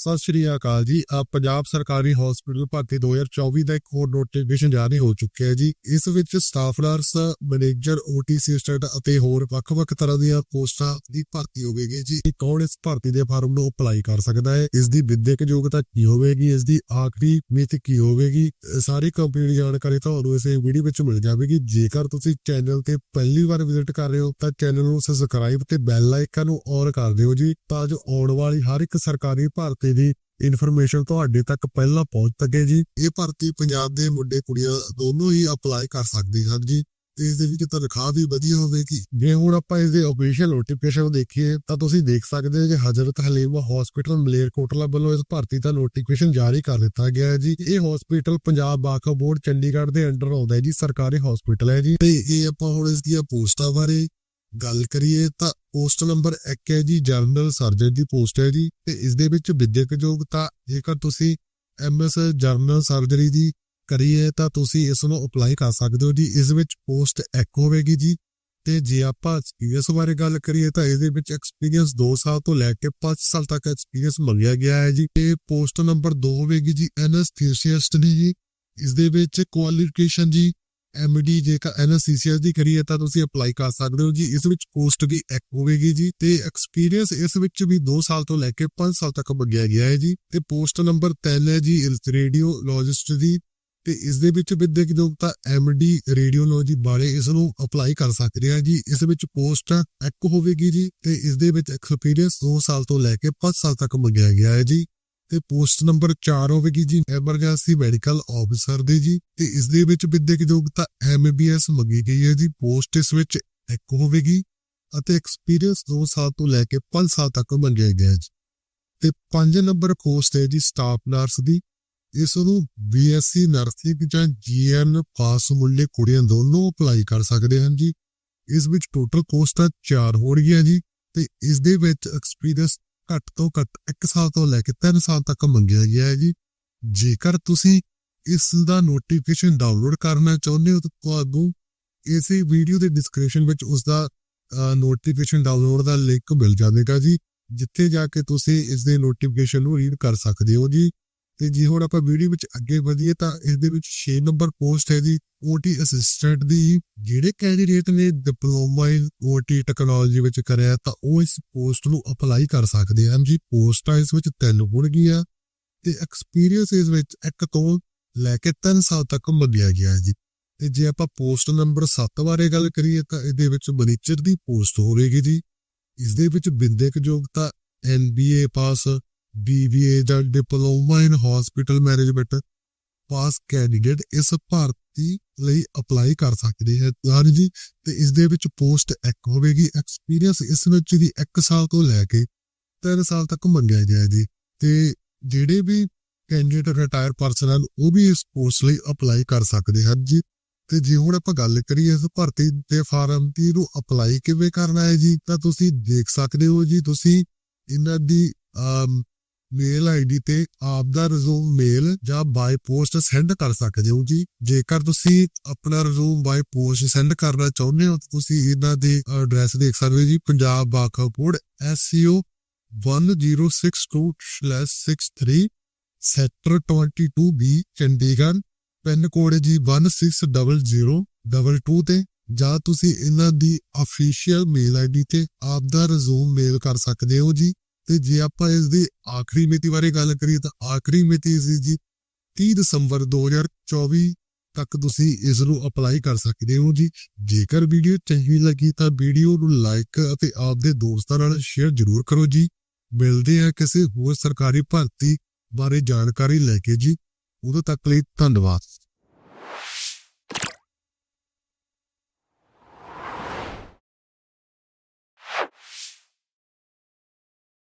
ਸਤਿ ਸ਼੍ਰੀ ਅਕਾਲ ਜੀ। ਆ ਪੰਜਾਬ ਸਰਕਾਰੀ ਹਸਪੀਟਲ ਭਰਤੀ 2024 ਦਾ ਇੱਕ ਹੋਰ ਨੋਟੀਫਿਕੇਸ਼ਨ ਜਾਰੀ ਹੋ ਚੁੱਕਿਆ ਹੈ ਜੀ। ਇਸ ਵਿੱਚ staff nurse manager OT assistant ਅਤੇ ਹੋਰ ਵੱਖ-ਵੱਖ ਤਰ੍ਹਾਂ ਦੀਆਂ ਪੋਸਟਾਂ ਦੀ ਭਰਤੀ ਹੋਵੇਗੀ ਜੀ। ਇਹ ਕੌਣ ਇਸ ਭਰਤੀ ਦੇ ਫਾਰਮ ਨੂੰ ਅਪਲਾਈ ਕਰ ਸਕਦਾ ਹੈ? ਇਸ ਦੀ ਵਿਦਿਅਕ ਯੋਗਤਾ ਕੀ ਹੋਵੇਗੀ? ਇਸ ਦੀ ਆਖਰੀ ਮਿਤੀ ਕੀ ਹੋਵੇਗੀ? ਸਾਰੀ ਕੰਪਲੀਟ ਜਾਣਕਾਰੀ ਤੁਹਾਨੂੰ ਇਸ ਵੀਡੀਓ ਵਿੱਚ ਮਿਲ ਜਾਵੇਗੀ। ਜੇਕਰ ਤੁਸੀਂ ਚੈਨਲ ਤੇ ਪਹਿਲੀ ਵਾਰ ਵਿਜ਼ਿਟ ਕਰ ਰਹੇ ਹੋ, ਤਾਂ ਚੈਨਲ ਨੂੰ ਸਬਸਕ੍ਰਾਈਬ ਤੇ ਬੈਲ ਆਈਕਨ ਨੂੰ ਔਨ ਕਰ ਦਿਓ ਜੀ। ਤਾਂ ਜੋ ਆਉਣ ਵਾਲੀ ਹਰ ਇੱਕ ਸਰਕਾਰੀ ਭਰਤੀ ਦੀ ਇਨਫੋਰਮੇਸ਼ਨ ਤੁਹਾਡੇ ਤੱਕ ਪਹਿਲਾਂ ਪਹੁੰਚ ਸਕੇ ਜੀ। ਇਹ ਭਰਤੀ ਪੰਜਾਬ ਦੇ ਮੁੰਡੇ ਕੁੜੀਆਂ ਦੋਨੋਂ ਹੀ ਅਪਲਾਈ ਕਰ ਸਕਦੇ ਹਨ ਜੀ। ਤੇ ਇਸ ਦੇ ਵਿੱਚ ਤਨਖਾਹ ਵੀ ਵਧੀਆ ਹੋਵੇਗੀ। ਜੇ ਹੁਣ ਆਪਾਂ ਇਸ ਦੇ ਅਫੀਸ਼ੀਅਲ ਨੋਟੀਫਿਕੇਸ਼ਨ ਦੇਖੀਏ, ਤਾਂ ਤੁਸੀਂ ਦੇਖ ਸਕਦੇ ਹੋ ਕਿ ਹਜ਼ਰਤ ਹਲੀਮਾ ਹਸਪੀਟਲ ਮਲੇਰਕੋਟਲਾ ਵੱਲੋਂ ਇਸ ਭਰਤੀ ਦਾ ਨੋਟੀਫਿਕੇਸ਼ਨ ਜਾਰੀ ਕਰ ਦਿੱਤਾ ਗਿਆ ਹੈ ਜੀ। ਇਹ ਹਸਪੀਟਲ ਪੰਜਾਬ ਬਾਖਾ ਬੋਰਡ, ਚੰਡੀਗੜ੍ਹ ਦੇ ਅੰਡਰ ਆਉਂਦਾ ਹੈ ਜੀ। ਸਰਕਾਰੀ ਹਸਪੀਟਲ ਹੈ ਜੀ। ਤੇ ਇਹ ਆਪਾਂ ਹੁਣ ਇਸ ਦੀਆਂ ਪੋਸਟਾਂ ਬਾਰੇ ਗੱਲ ਕਰੀਏ ਤਾਂ ਪੋਸਟ ਨੰਬਰ 1 ਹੈ ਜੀ, ਜਨਰਲ ਸਰਜਨ ਦੀ ਪੋਸਟ ਹੈ ਜੀ, ਤੇ ਇਸ ਦੇ ਵਿੱਚ ਵਿਦਿਅਕ ਯੋਗਤਾ ਜੇਕਰ ਤੁਸੀਂ ਐਮਐਸ ਜਨਰਲ ਸਰਜਰੀ ਦੀ ਕਰੀਏ ਤਾਂ ਤੁਸੀਂ ਇਸ ਨੂੰ ਅਪਲਾਈ ਕਰ ਸਕਦੇ ਹੋ ਜੀ, ਇਸ ਵਿੱਚ ਪੋਸਟ 1 ਹੋਵੇਗੀ ਜੀ, ਤੇ ਜੇ ਆਪਾਂ ਐਕਸਪੀਰੀਅੰਸ ਬਾਰੇ ਗੱਲ ਕਰੀਏ ਤਾਂ ਇਹਦੇ ਵਿੱਚ ਐਕਸਪੀਰੀਅੰਸ 2 ਸਾਲ ਤੋਂ ਲੈ ਕੇ 5 ਸਾਲ ਤੱਕ ਐਕਸਪੀਰੀਅੰਸ ਮੰਗਿਆ ਗਿਆ ਹੈ ਜੀ, ਤੇ ਪੋਸਟ ਨੰਬਰ 2 ਹੋਵੇਗੀ ਜੀ ਐਨਸਥੀਸੀਸਟ ਦੀ ਜੀ ਇਸ ਦੇ ਵਿੱਚ ਕੁਆਲੀਫਿਕੇਸ਼ਨ ਜੀ ਐਮਡੀ ਜੇਕਰ ਐਨਸੀਸੀਐਸ ਦੀ ਕਰੀਏ ਤਾਂ ਤੁਸੀਂ ਅਪਲਾਈ ਕਰ ਸਕਦੇ ਹੋ ਜੀ। ਇਸ ਵਿੱਚ ਪੋਸਟ ਵੀ ਇੱਕ ਹੋਵੇਗੀ ਜੀ ਤੇ ਐਕਸਪੀਰੀਅੰਸ ਇਸ ਵਿੱਚ ਵੀ 2 ਸਾਲ ਤੋਂ ਲੈ ਕੇ 5 ਸਾਲ ਤੱਕ ਮੰਗਿਆ ਗਿਆ ਹੈ ਜੀ। ਤੇ ਪੋਸਟ ਨੰਬਰ 3 ਹੈ ਜੀ ਰੇਡੀਓਲੋਜਿਸਟ ਦੀ। ਤੇ ਇਸ ਦੇ ਵਿੱਚ ਵਿਦਿਅਕ ਯੋਗਤਾ ਐਮਡੀ ਰੇਡੀਓਲੋਜੀ ਬਾਰੇ ਇਸ ਨੂੰ ਅਪਲਾਈ ਕਰ ਸਕਦੇ ਆ ਜੀ। ਇਸ ਵਿੱਚ ਪੋਸਟ ਇੱਕ ਹੋਵੇਗੀ ਜੀ ਤੇ ਇਸ ਦੇ ਵਿੱਚ ਐਕਸਪੀਰੀਅੰਸ 2 ਸਾਲ ਤੋਂ ਲੈ ਕੇ 5 ਸਾਲ ਤੱਕ ਮੰਗਿਆ ਗਿਆ ਹੈ ਜੀ। ਤੇ ਪੋਸਟ ਨੰਬਰ 4 ਹੋਵੇਗੀ ਜੀ, ਐਮਰਜੈਂਸੀ ਮੈਡੀਕਲ ਆਫੀਸਰ ਦੀ ਜੀ, ਤੇ ਇਸ ਦੇ ਵਿੱਚ ਵਿਦਿਅਕ ਯੋਗਤਾ ਐਮਬੀਐਸ ਮੰਗੀ ਗਈ ਹੈ ਜੀ, ਪੋਸਟ ਇਸ ਵਿੱਚ ਇੱਕ ਹੋਵੇਗੀ ਅਤੇ ਐਕਸਪੀਰੀਅੰਸ 2 ਸਾਲ ਤੋਂ ਲੈ ਕੇ 5 ਸਾਲ ਤੱਕ ਮੰਗਿਆ ਗਿਆ ਜੀ। ਤੇ 5 ਨੰਬਰ ਪੋਸਟ ਹੈ ਜੀ ਸਟਾਫ ਨਰਸ ਦੀ, ਇਸ ਨੂੰ ਬੀਐਸਸੀ ਨਰਸਿੰਗ ਜਾਂ ਜੀਐਨ ਪਾਸ ਮੁੱਲੇ ਕੁੜੀਆਂ ਦੋਨੋਂ ਅਪਲਾਈ ਕਰ ਸਕਦੇ ਹਨ ਜੀ। ਇਸ ਵਿੱਚ ਟੋਟਲ ਪੋਸਟਾਂ 4 ਹੋਣਗੀਆਂ ਜੀ, ਤੇ ਇਸ ਦੇ ਵਿੱਚ ਐਕਸਪੀਰੀਅੰਸ ਘੱਟ ਤੋਂ ਘੱਟ 1 ਸਾਲ ਤੋਂ ਲੈ ਕੇ 3 ਸਾਲ ਤੱਕ ਮੰਗਿਆ ਗਿਆ ਹੈ ਜੀ। ਜੇਕਰ ਤੁਸੀਂ ਇਸ ਦਾ ਨੋਟੀਫਿਕੇਸ਼ਨ ਡਾਊਨਲੋਡ ਕਰਨਾ ਚਾਹੁੰਦੇ ਹੋ ਤਾਂ ਤੁਹਾਨੂੰ ਇਸੇ ਵੀਡੀਓ ਦੇ ਡਿਸਕ੍ਰਿਪਸ਼ਨ ਵਿੱਚ ਉਸ ਦਾ ਨੋਟੀਫਿਕੇਸ਼ਨ ਡਾਊਨਲੋਡ ਦਾ ਲਿੰਕ ਮਿਲ ਜਾਵੇਗਾ ਜੀ, ਜਿੱਥੇ ਜਾ ਕੇ ਤੁਸੀਂ ਇਸ ਦੇ ਨੋਟੀਫਿਕੇਸ਼ਨ ਨੂੰ ਰੀਡ ਕਰ ਸਕਦੇ ਹੋ ਜੀ। ਤੇ ਜੇ ਹੁਣ ਆਪਾਂ ਵੀਡੀਓ ਵਿੱਚ ਅੱਗੇ ਵਧੀਏ ਤਾਂ ਇਸ ਦੇ ਵਿੱਚ 6 ਨੰਬਰ ਪੋਸਟ ਹੈ ਜੀ OT ਅਸਿਸਟੈਂਟ ਦੀ। ਜਿਹੜੇ ਕੈਂਡੀਡੇਟ ਨੇ ਡਿਪਲੋਮਾ ਇਨ OT ਟੈਕਨੋਲੋਜੀ ਵਿੱਚ ਕਰਿਆ ਤਾਂ ਉਹ ਇਸ ਪੋਸਟ ਨੂੰ ਅਪਲਾਈ ਕਰ ਸਕਦੇ ਹਨ ਜੀ ਪੋਸਟਾਂ ਇਸ ਵਿੱਚ ਤਿੰਨ ਹੋਣਗੀਆਂ ਤੇ ਐਕਸਪੀਰੀਅੰਸ ਇਸ ਵਿੱਚ ਇੱਕ ਤੋਂ ਲੈ ਕੇ 3 ਸਾਲ ਤੱਕ ਮੰਗਿਆ ਗਿਆ ਹੈ ਜੀ। ਤੇ ਜੇ ਆਪਾਂ ਪੋਸਟ ਨੰਬਰ 7 ਬਾਰੇ ਗੱਲ ਕਰੀਏ ਤਾਂ ਇਹਦੇ ਵਿੱਚ ਮੈਨੇਜਰ ਦੀ ਪੋਸਟ ਹੋਵੇਗੀ ਜੀ। ਇਸ ਦੇ ਵਿੱਚ ਵਿਦਿਅਕ ਯੋਗਤਾ ਐਨਬੀਏ ਪਾਸ ਬੀਬੀਏ ਜਾਂ diploma in hospital management pass candidate ਇਸ ਭਰਤੀ ਲਈ ਅਪਲਾਈ ਕਰ ਸਕਦੇ ਹੈ ਹਨ ਜੀ, ਤੇ ਇਸ ਦੇ ਵਿੱਚ ਪੋਸਟ ਇੱਕ ਹੋਵੇਗੀ ਐਕਸਪੀਰੀਅੰਸ ਇਸ ਵਿੱਚ ਦੀ 1 ਸਾਲ ਤੋਂ ਲੈ ਕੇ 3 ਸਾਲ ਤੱਕ ਮੰਗਿਆ ਗਿਆ ਜੀ। ਤੇ ਜਿਹੜੇ ਵੀ ਕੈਂਡੀਡੇਟ ਰਿਟਾਇਰ ਪਰਸਨ ਹਨ, ਉਹ ਵੀ ਇਸ ਪੋਸਟ ਲਈ ਅਪਲਾਈ ਕਰ ਸਕਦੇ ਹਨ ਜੀ। ਤੇ ਜੇ ਹੁਣ ਆਪਾਂ ਗੱਲ ਕਰੀਏ ਇਸ ਭਰਤੀ ਦੇ ਫਾਰਮ ਦੀ ਨੂੰ ਅਪਲਾਈ ਕਿਵੇਂ ਕਰਨਾ ਹੈ ਜੀ, ਤਾਂ ਤੁਸੀਂ ਦੇਖ ਸਕਦੇ ਹੋ ਜੀ, ਤੁਸੀਂ ਇਹਨਾਂ ਦੀ ਮੇਲ ਆਈਡੀ ਤੇ ਆਪ ਦਾ ਰਿਜ਼ੂਮ ਮੇਲ ਜਾਂ ਬਾਈ ਪੋਸਟ ਸੈਂਡ ਕਰ ਸਕਦੇ ਹੋ ਜੀ। ਜੇਕਰ ਤੁਸੀਂ ਆਪਣਾ ਰਿਜ਼ੂਮ ਬਾਈ ਪੋਸਟ ਸੈਂਡ ਕਰਨਾ ਚਾਹੁੰਦੇ ਹੋ, ਤਾਂ ਤੁਸੀਂ ਇਹਨਾਂ ਦੇ ਐਡਰੈਸ ਦੇਖ ਸਕਦੇ ਹੋ ਜੀ। ਪੰਜਾਬ ਬਾਖਾਪੁਰ SCO 1062/63 sector 22B Chandigarh. Pin code ਜੀ 160022 ਤੇ। ਜਾਂ ਤੁਸੀਂ ਇਹਨਾਂ ਦੀ ਅਫੀਸ਼ੀਅਲ ਮੇਲ ਆਈਡੀ ਤੇ ਆਪ ਦਾ ਰਿਜ਼ੂਮ ਮੇਲ ਕਰ ਸਕਦੇ ਹੋ ਜੀ। ਤੇ ਜੇ ਆਪਾਂ ਇਸ ਦੀ ਆਖਰੀ ਮਿਤੀ ਬਾਰੇ ਗੱਲ ਕਰੀਏ ਤਾਂ ਆਖਰੀ ਮਿਤੀ ਸੀ ਜੀ 30 ਦਸੰਬਰ 2024 ਤੱਕ ਤੁਸੀਂ ਇਸ ਨੂੰ ਅਪਲਾਈ ਕਰ ਸਕਦੇ ਹੋ ਜੀ। ਜੇਕਰ ਵੀਡੀਓ ਚੰਗੀ ਲੱਗੀ ਤਾਂ ਵੀਡੀਓ ਨੂੰ ਲਾਈਕ ਅਤੇ ਆਪਦੇ ਦੋਸਤਾਂ ਨਾਲ ਸ਼ੇਅਰ ਜ਼ਰੂਰ ਕਰੋ ਜੀ। ਮਿਲਦੇ ਆ ਕਿਸੇ ਹੋਰ ਸਰਕਾਰੀ ਭਰਤੀ ਬਾਰੇ ਜਾਣਕਾਰੀ ਲੈ ਕੇ ਜੀ। ਉਦੋਂ ਤੱਕ ਲਈ ਧੰਨਵਾਦ।